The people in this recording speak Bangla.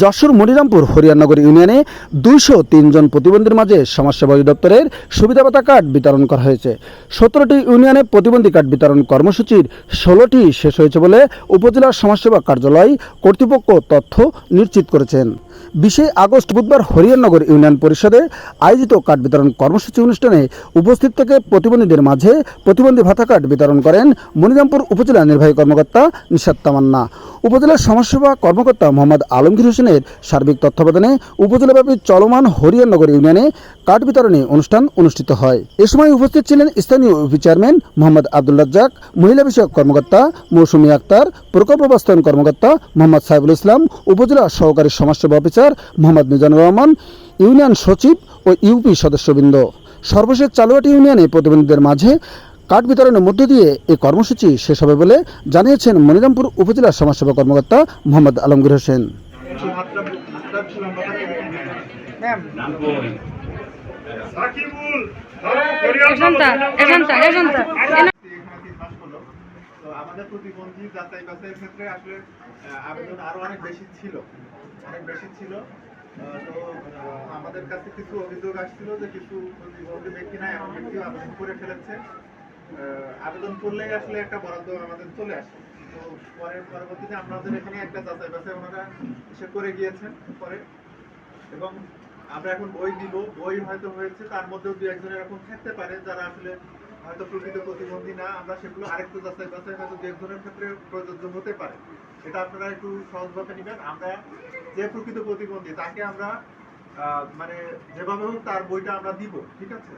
যশোর মনিরামপুর হরিয়ানগর ইউনিয়নে দুইশো তিনজন প্রতিবন্ধীর মাঝে সমাজসেবা অধিদপ্তরের সুবিধা ভাতা কার্ড বিতরণ করা হয়েছে। সতেরোটি ইউনিয়নে প্রতিবন্ধী কার্ড বিতরণ কর্মসূচির ষোলোটি শেষ হয়েছে বলে উপজেলা সমাজসেবা কার্যালয় কর্তৃপক্ষ তথ্য নিশ্চিত করেছেন। বিশে আগস্ট বুধবার হরিয়ানগর ইউনিয়ন পরিষদে আয়োজিত কার্ড বিতরণ কর্মসূচি অনুষ্ঠানে উপস্থিত থেকে প্রতিবন্ধীদের মাঝে প্রতিবন্ধী ভাতা কার্ড বিতরণ করেন মনিরামপুর উপজেলা নির্বাহী কর্মকর্তা নিশাদ তামান্না। উপজেলার সমাজসেবা কর্মকর্তা মোহাম্মদ আলমগীর হোসেনের সার্বিক তত্ত্বাবধানে উপজেলাব্যাপী চলমান হরিয়ানগর ইউনিয়নে কার্ড বিতরণী অনুষ্ঠান অনুষ্ঠিত হয়। এ সময় উপস্থিত ছিলেন স্থানীয় ইউপি চেয়ারম্যান মোহাম্মদ আব্দুল রাজ্জাক, মহিলা বিষয়ক কর্মকর্তা মৌসুমী আক্তার, প্রকল্প বাস্তবায়ন কর্মকর্তা মোহাম্মদ সাইবুল ইসলাম, উপজেলা সহকারী সমাজসেবা অফিসার মোহাম্মদ মিজানুর রহমান, ইউনিয়ন সচিব ও ইউপি সদস্যবৃন্দ। সর্বশেষ চালুয়াটি ইউনিয়নে প্রতিবন্ধীদের মাঝে কাঠ বিতরণের মধ্য দিয়ে এই কর্মসূচি শেষ হবে বলে জানিয়েছেন মনিরামপুর উপজেলা সমাজসেবা কর্মকর্তা মোহাম্মদ আলমগীর হোসেন। আমাদের প্রতিবন্ধী যাচাই বাছাইয়ের ক্ষেত্রে আসলে আবেদন আরও অনেক বেশি ছিল। অনেক বেশি ছিল। তো আমাদের কাছে কিছু অভিযোগ আসছিল যে কিছু প্রতিবন্ধী ব্যক্তিরা এমন ব্যক্তিও আবেদন করে ফেলেছে। আবেদন করলেই আসলে একটা বরাদ্দ আমাদের চলে আসে। তো পরে পরবর্তীতে আমাদের এখানে একটা যাচাই বাছাই ওনারা এসে করে গিয়েছেন পরে। এবং আমরা এখন বই দিব, বই হয়তো হয়েছে, তার মধ্যেও দু একজন এরকম থাকতে পারে যারা আসলে হয়তো প্রকৃত প্রতিবন্ধী না। আমরা সেগুলো আরেকটু যাচাই বাছাই, হয়তো দু একজনের ক্ষেত্রে প্রযোজ্য হতে পারে। এটা আপনারা একটু সহজভাবে নেবেন। আমরা যে প্রকৃত প্রতিবন্ধী, তাকে আমরা মানে যেভাবে হোক তার বইটা আমরা দিব, ঠিক আছে?